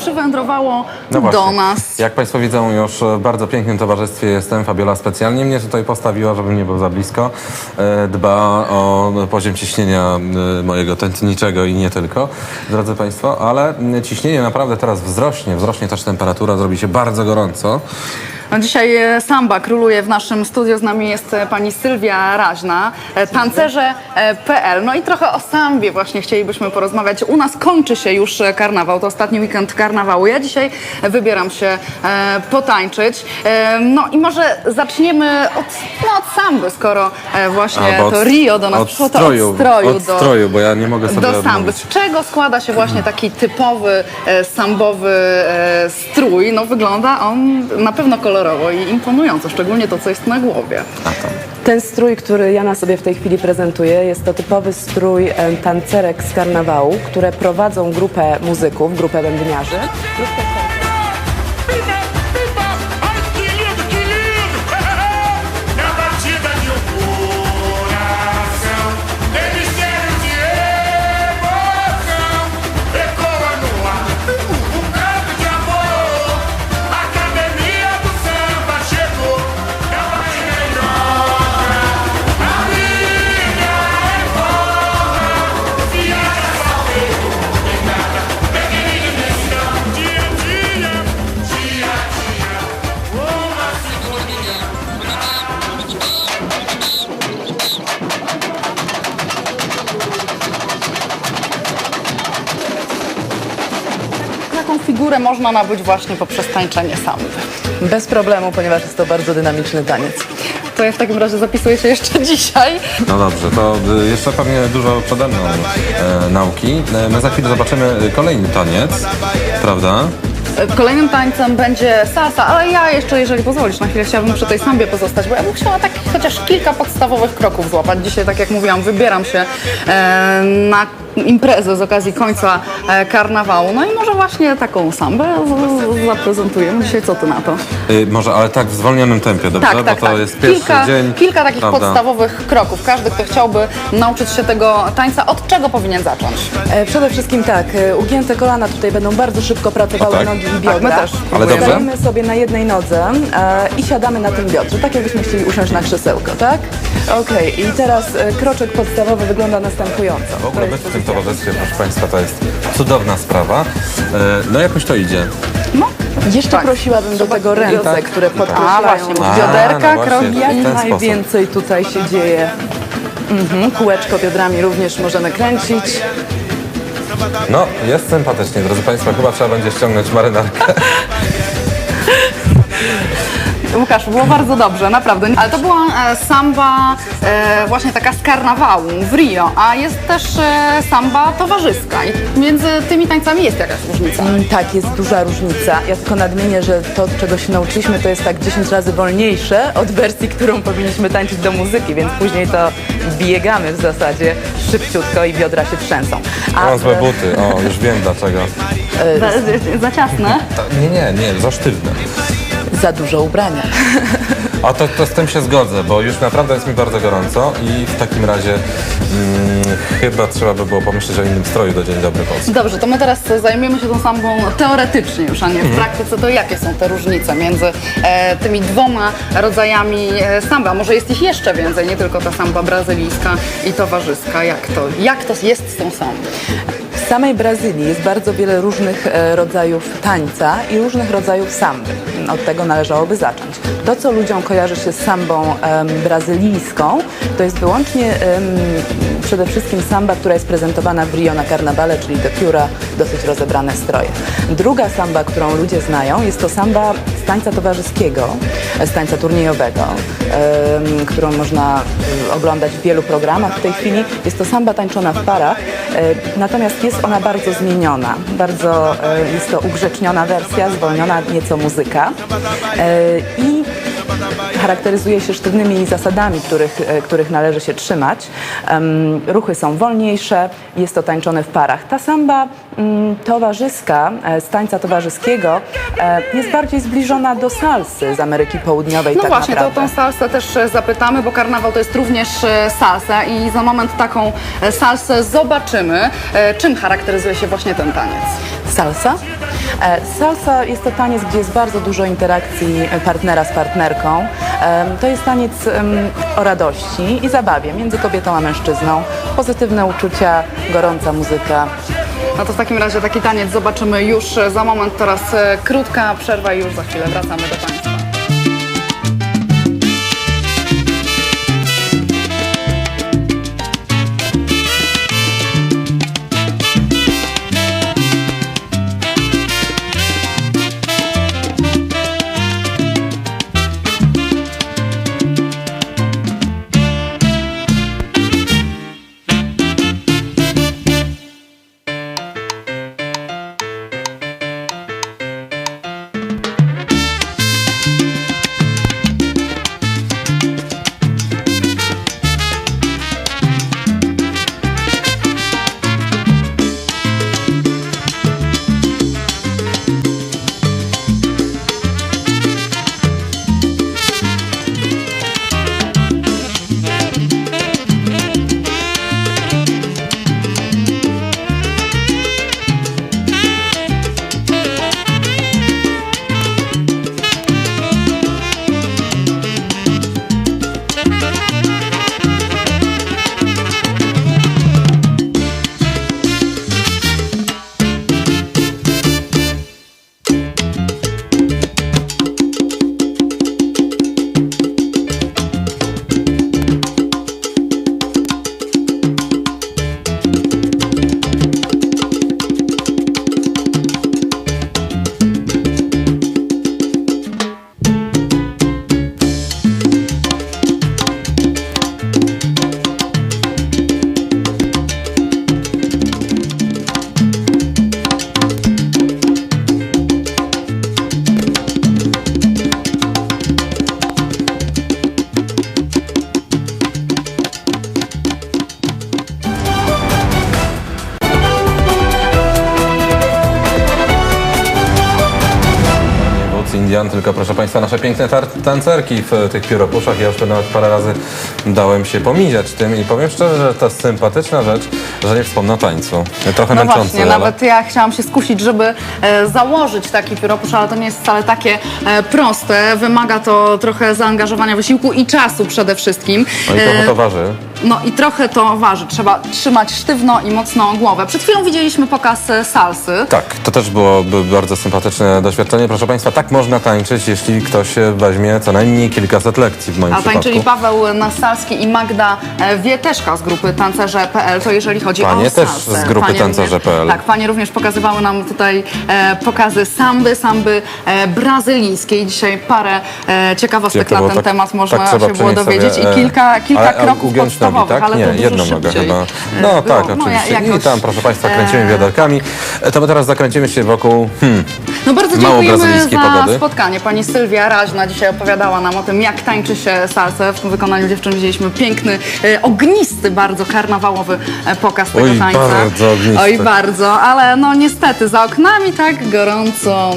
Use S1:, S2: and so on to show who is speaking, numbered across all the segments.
S1: przywędrowało
S2: No właśnie.
S1: do nas.
S2: Jak Państwo widzą, już w bardzo pięknym towarzystwie jestem. Fabiola specjalnie mnie tutaj postawiła, żebym nie był za blisko. E, Dba o poziom ciśnienia e, mojego tętniczego i nie tylko, drodzy Państwo, ale ciśnienie naprawdę teraz wzrośnie, wzrośnie też temperatura, zrobi się bardzo gorąco.
S1: No dzisiaj e, samba króluje w naszym studiu. Z nami jest e, pani Sylwia Raźna, e, tancerze.pl. No i trochę o sambie właśnie chcielibyśmy porozmawiać. U nas kończy się już karnawał, to ostatni weekend karnawału. Ja dzisiaj wybieram się potańczyć. No i może zaczniemy od, no, od samby, skoro właśnie
S2: Albo
S1: to Rio do nas
S2: od
S1: przyszło, to
S2: stroju,
S1: od stroju,
S2: od
S1: do,
S2: stroju, bo ja nie mogę sobie
S1: do samby.
S2: odmówić.
S1: Z czego składa się właśnie taki typowy sambowy strój? No wygląda on na pewno kolorowo i imponująco, szczególnie to, co jest na głowie.
S3: Ten strój, który ja na sobie w tej chwili prezentuję, jest to typowy strój e, tancerek z karnawału, które prowadzą grupę muzyków, grupę bębniarzy.
S4: Pipa,
S1: Figurę można nabyć właśnie poprzez tańczenie samby.
S3: Bez problemu, ponieważ jest to bardzo dynamiczny taniec.
S1: To ja w takim razie zapisuję się jeszcze dzisiaj.
S2: No dobrze, to y, jeszcze pewnie dużo przede mną e, nauki. E, My za chwilę zobaczymy y, kolejny taniec, prawda?
S1: E, Kolejnym tańcem będzie salsa, ale ja jeszcze, jeżeli pozwolisz, na chwilę chciałabym przy tej sambie pozostać, bo ja bym chciała tak chociaż kilka podstawowych kroków złapać. Dzisiaj, tak jak mówiłam, wybieram się e, na imprezę z okazji końca e, karnawału. No i może właśnie taką sambę z, z, zaprezentujemy. Dzisiaj co ty na to?
S2: Y, może, ale tak w zwolnionym tempie, dobrze?
S1: Tak, tak,
S2: Bo to
S1: tak.
S2: jest pierwszy
S1: kilka,
S2: dzień.
S1: kilka takich
S2: prawda?
S1: podstawowych kroków. Każdy, kto chciałby nauczyć się tego tańca, od czego powinien zacząć?
S3: E, Przede wszystkim tak, e, ugięte kolana tutaj będą bardzo szybko pracowały
S2: O tak?
S3: nogi i
S1: Tak,
S3: biodra.
S1: my też
S2: Ale dobrze?
S3: Stajemy sobie na jednej nodze e, i siadamy na tym biodrze, tak jakbyśmy chcieli usiąść na krzesełko, tak? Okej, i teraz e, kroczek podstawowy wygląda następująco.
S2: W ogóle tym towarzystwie, proszę Państwa, to jest cudowna sprawa. E, No jakoś to idzie.
S1: No,
S3: Jeszcze
S1: Tak.
S3: prosiłabym do tego ręce,
S2: Tak.
S3: które
S1: A
S3: podkreślają.
S1: właśnie,
S2: A,
S1: bioderka,
S2: no właśnie. w
S3: Jak
S2: ten sposób.
S3: najwięcej tutaj się dzieje. Mhm, kółeczko biodrami również możemy kręcić.
S2: No, jest sympatycznie, drodzy Państwo, chyba trzeba będzie ściągnąć marynarkę.
S1: Łukasz, było bardzo dobrze, naprawdę. Ale to była e, samba e, właśnie taka z karnawału w Rio, a jest też e, samba towarzyska i między tymi tańcami jest jakaś różnica.
S3: Mm, Tak, jest duża różnica. Ja tylko nadmienię, że to, czego się nauczyliśmy, to jest tak 10 razy wolniejsze od wersji, którą powinniśmy tańczyć do muzyki, więc później to biegamy w zasadzie szybciutko i biodra się trzęsą.
S2: Mam złe buty, o, już wiem dlaczego.
S1: Za, za ciasne.
S2: Ta- Nie, nie, nie, za sztywne.
S3: Za dużo ubrania.
S2: A to, to z tym się zgodzę, bo już naprawdę jest mi bardzo gorąco i w takim razie mm, chyba trzeba by było pomyśleć o innym stroju do Dzień Dobry Polski.
S1: Dobrze, to my teraz zajmiemy się tą sambą teoretycznie już, a nie w praktyce. To jakie są te różnice między e, tymi dwoma rodzajami e, samby? A może jest ich jeszcze więcej, nie tylko ta samba brazylijska i towarzyska. Jak to, jak to jest z tą sambą?
S3: W samej Brazylii jest bardzo wiele różnych e, rodzajów tańca i różnych rodzajów samby. Od tego należałoby zacząć. To, co ludziom kojarzy się z sambą em, brazylijską, to jest wyłącznie przede wszystkim samba, która jest prezentowana w Rio na karnawale, czyli te pióra, dosyć rozebrane stroje. Druga samba, którą ludzie znają, jest to samba z tańca towarzyskiego, z tańca turniejowego, którą można y, oglądać w wielu programach w tej chwili. Jest to samba tańczona w parach, e, natomiast jest ona bardzo zmieniona. Bardzo e, jest to ugrzeczniona wersja, zwolniona nieco muzyka. E, I ba da ba charakteryzuje się sztywnymi zasadami, których, e, których należy się trzymać. Ruchy są wolniejsze, jest to tańczone w parach. Ta samba mm, towarzyska, e, z tańca towarzyskiego e, jest bardziej zbliżona do salsy z Ameryki Południowej
S1: No
S3: tak
S1: właśnie, to
S3: naprawdę.
S1: tą salsę też zapytamy, bo karnawał to jest również salsa i za moment taką salsę zobaczymy. Czym charakteryzuje się właśnie ten taniec?
S3: Salsa? Salsa jest to taniec, gdzie jest bardzo dużo interakcji partnera z partnerką. To jest taniec o radości i zabawie między kobietą a mężczyzną. Pozytywne uczucia, gorąca muzyka.
S1: No to w takim razie taki taniec zobaczymy już za moment. Teraz e, krótka przerwa i już za chwilę wracamy do Państwa.
S2: Tylko proszę Państwa, nasze piękne tancerki w tych pióropuszach. Ja już tu nawet parę razy dałem się pomiziać tym i powiem szczerze, że to jest sympatyczna rzecz, że nie wspomnę o tańcu. Trochę
S1: No
S2: męczący,
S1: właśnie,
S2: ale...
S1: nawet ja chciałam się skusić, żeby e, założyć taki pióropusz, ale to nie jest wcale takie e, proste. Wymaga to trochę zaangażowania, wysiłku i czasu przede wszystkim.
S2: No i trochę
S1: E,
S2: to waży.
S1: No i trochę to waży. Trzeba trzymać sztywno i mocno głowę. Przed chwilą widzieliśmy pokaz e, salsy.
S2: Tak, to też byłoby bardzo sympatyczne doświadczenie. Proszę Państwa, tak można tańczyć, jeśli ktoś e, weźmie co najmniej kilkaset lekcji w moim
S1: A
S2: przypadku.
S1: tańczyli Paweł Nasalski i Magda e, Wieteszka z grupy tancerze.pl, to jeżeli chodzi
S2: Panie
S1: o
S2: też
S1: salsę.
S2: z grupy tancerze.pl.
S1: Tak, panie również pokazywały nam tutaj e, pokazy samby, samby e, brazylijskiej. Dzisiaj parę e, ciekawostek
S2: Jak to
S1: na
S2: było?
S1: ten
S2: Tak-
S1: temat można
S2: tak trzeba
S1: się było
S2: przenieść
S1: dowiedzieć
S2: sobie,
S1: i kilka, kilka
S2: ale, ale
S1: kroków
S2: nogi,
S1: podstawowych,
S2: tak? Nie, jedną nogę chyba.
S1: e,
S2: No
S1: było.
S2: tak,
S1: No,
S2: oczywiście. I
S1: jakoś,
S2: tam, proszę Państwa, kręcimy
S1: e,
S2: wiaderkami. E, To my teraz zakręcimy się wokół... Hmm,
S1: No bardzo
S2: Mało
S1: dziękujemy
S2: brazylijskiej
S1: za
S2: pogody.
S1: spotkanie. Pani Sylwia Raźna dzisiaj opowiadała nam o tym, jak tańczy się salsę. W wykonaniu dziewczyn widzieliśmy piękny, e, ognisty bardzo karnawałowy e, pokaz tego
S2: Oj,
S1: tańca.
S2: bardzo ognisty.
S1: Oj, bardzo, ale no niestety za oknami tak gorąco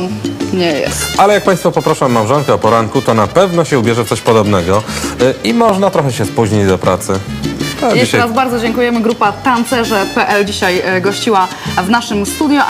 S1: nie jest.
S2: ale jak Państwo poproszą małżonkę o poranku, to na pewno się ubierze w coś podobnego E, i można trochę się spóźnić do pracy. A
S1: Jeszcze
S2: dzisiaj
S1: raz bardzo dziękujemy. Grupa tancerze.pl dzisiaj e, gościła w naszym studio.